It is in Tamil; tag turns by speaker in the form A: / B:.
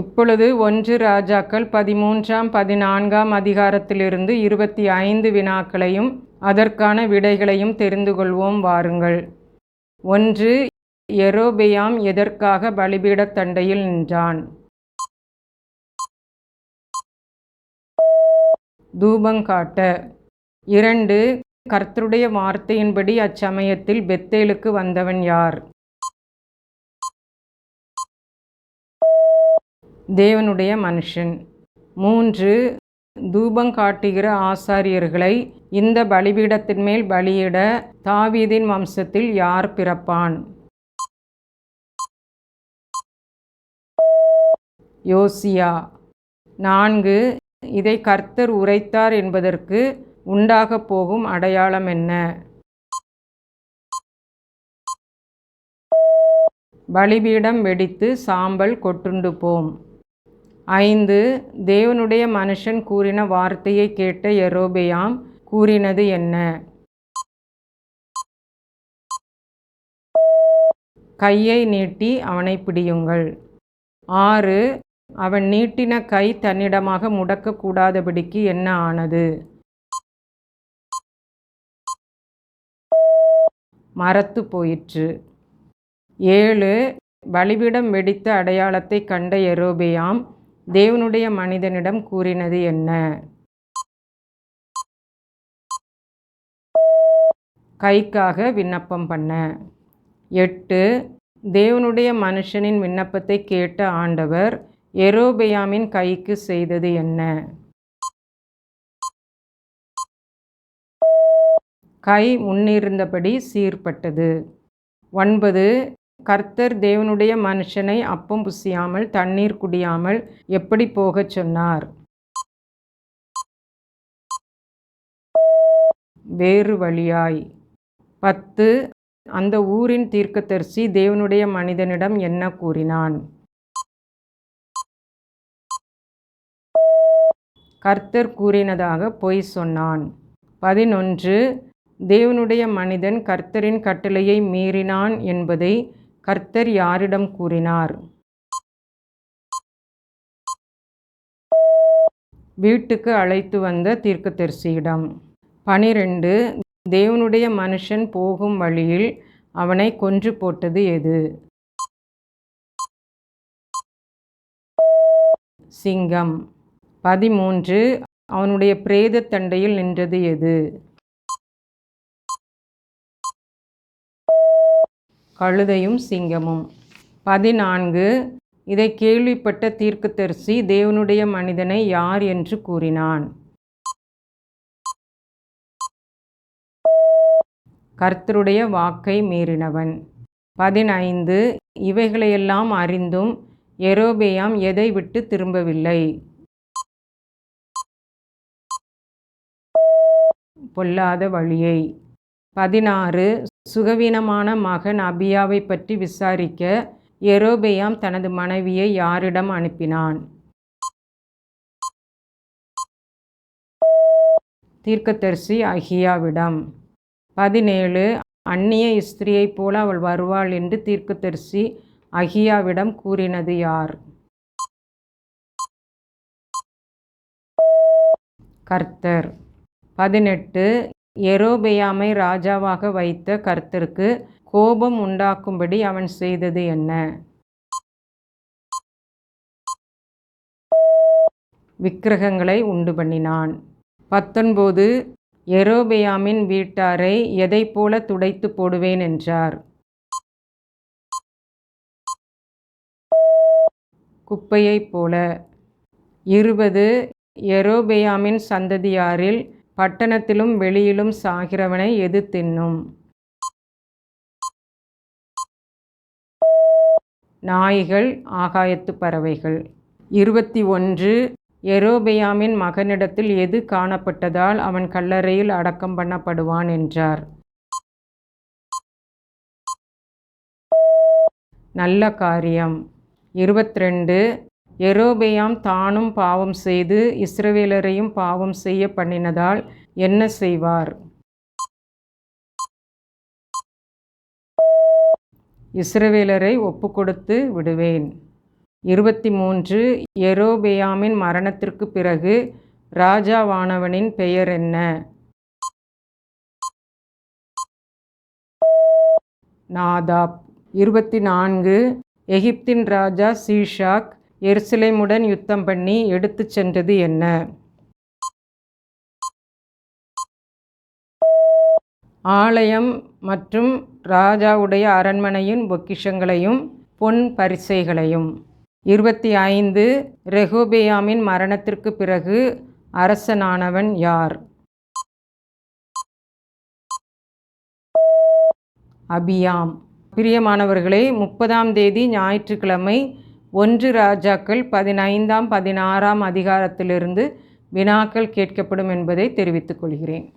A: இப்பொழுது ஒன்று ராஜாக்கள் பதிமூன்றாம் பதினான்காம் அதிகாரத்திலிருந்து இருபத்தி ஐந்து வினாக்களையும் அதற்கான விடைகளையும் தெரிந்து கொள்வோம் வாருங்கள். ஒன்று எரோபெயாம் எதற்காக பலிபீடத் தண்டையில் நின்றான்? தூபங்காட்ட இரண்டு கர்த்தருடைய வார்த்தையின்படி அச்சமயத்தில் பெத்தேலுக்கு வந்தவன் யார்? தேவனுடைய மனுஷன். மூன்று தூபம் காட்டுகிற ஆசாரியர்களை இந்த பலிபீடத்தின் மேல் பலியிட தாவீதின் வம்சத்தில் யார் பிறப்பான்? யோசியா. நான்கு இதை கர்த்தர் உரைத்தார் என்பதற்கு உண்டாகப் போகும் அடையாளம் என்ன? பலிபீடம் வெடித்து சாம்பல் கொட்டுண்டு போம். ஐந்து தேவனுடைய மனுஷன் கூறின வார்த்தையை கேட்ட எரோபெயாம் கூறினது என்ன? கையை நீட்டி அவனை பிடியுங்கள். ஆறு அவன் நீட்டின கை தன்னிடமாக முடக்கக்கூடாதபடிக்கு என்ன ஆனது? மரத்து போயிற்று. ஏழு பலிபிடம் வெடித்த அடையாளத்தை கண்ட எரோபெயாம் தேவனுடைய மனிதனிடம் கூறினது என்ன? கைக்காக விண்ணப்பம் பண்ண. எட்டு தேவனுடைய மனுஷனின் விண்ணப்பத்தை கேட்ட ஆண்டவர் எரோபெயாமின் கைக்கு செய்தது என்ன? கை முன்னிருந்தபடி சீர்பட்டது. ஒன்பது கர்த்தர் தேவனுடைய மனுஷனை அப்பம் புசியாமல் தண்ணீர் குடியாமல் எப்படி போகச் சொன்னார்? வேறு வழியாய். பத்து அந்த ஊரின் தீர்க்கதரிசி தேவனுடைய மனிதனிடம் என்ன கூறினான்? கர்த்தர் கூறினதாக பொய் சொன்னான். பதினொன்று தேவனுடைய மனிதன் கர்த்தரின் கட்டளையை மீறினான் என்பதை கர்த்தர் யாரிடம் கூறினார்? வீட்டுக்கு அழைத்து வந்த தீர்க்கதரிசியிடம் பனிரெண்டு தேவனுடைய மனுஷன் போகும் வழியில் அவனை கொன்று போட்டது எது? சிங்கம். பதிமூன்று அவனுடைய பிரேத தண்டையில் நின்றது எது? கழுதையும் சிங்கமும். பதினான்கு. இதை கேள்விப்பட்ட தீர்க்குதரிசி தேவனுடைய மனிதனை யார் என்று கூறினான். கர்த்தருடைய வாக்கை மீறினவன். பதினைந்து. இவைகளையெல்லாம் அறிந்தும் எரோபேயாம் எதை விட்டு திரும்பவில்லை. பொல்லாத வழியை. பதினாறு. சுகவீனமான மகன் அபியாவை பற்றி விசாரிக்க எரோபெயாம் தனது மனைவியை யாரிடம் அனுப்பினான்? தீர்க்கதரிசி அஹியாவிடம் பதினேழு அந்நிய ஸ்திரியைப் போல அவள் வருவாள் என்று தீர்க்கதரிசி அஹியாவிடம் கூறினது யார்? கர்த்தர். பதினெட்டு எரோபெயாமை ராஜாவாக வைத்த கர்த்தருக்கு கோபம் உண்டாக்கும்படி அவன் செய்தது என்ன? விக்கிரகங்களை உண்டு பண்ணினான். பத்தொன்பது எரோபெயாமின் வீட்டாரை எதை போல துடைத்து போடுவேன் என்றார். குப்பையைப் போல. இருபது எரோபெயாமின் சந்ததியாரில் பட்டணத்திலும் வெளியிலும் சாகிறவனை எது தின்னும்? நாய்கள் ஆகாயத்து பறவைகள். இருபத்தி ஒன்று. எரோபெயாமின் மகனிடத்தில் எது காணப்பட்டதால் அவன் கல்லறையில் அடக்கம் பண்ணப்படுவான் என்றார். நல்ல காரியம். இருபத்திரெண்டு எரோபெயாம் தானும் பாவம் செய்து இஸ்ரவேலரையும் பாவம் செய்ய பண்ணினதால் என்ன செய்வார்? இஸ்ரவேலரை ஒப்புக்கொடுத்து விடுவேன். இருபத்தி மூன்று எரோபெயாமின் மரணத்திற்கு பிறகு ராஜாவானவனின் பெயர் என்ன? நாதாப். இருபத்தி நான்கு எகிப்தின் ராஜா சீஷாக் எருசலேமுடன் யுத்தம் பண்ணி எடுத்துச் சென்றது என்ன? ஆலயம் மற்றும் ராஜாவுடைய அரண்மனையின் பொக்கிஷங்களையும் பொன் பரிசைகளையும். இருபத்தி ஐந்து ரெகோபெயாமின் மரணத்திற்கு பிறகு அரசனானவன் யார்? அபியாம். பிரியமானவர்களே முப்பதாம் தேதி ஞாயிற்றுக்கிழமை ஒன்று ராஜாக்கள் பதினைந்தாம் பதினாறாம் அதிகாரத்திலிருந்து வினாக்கள் கேட்கப்படும் என்பதை தெரிவித்துக் கொள்கிறேன்.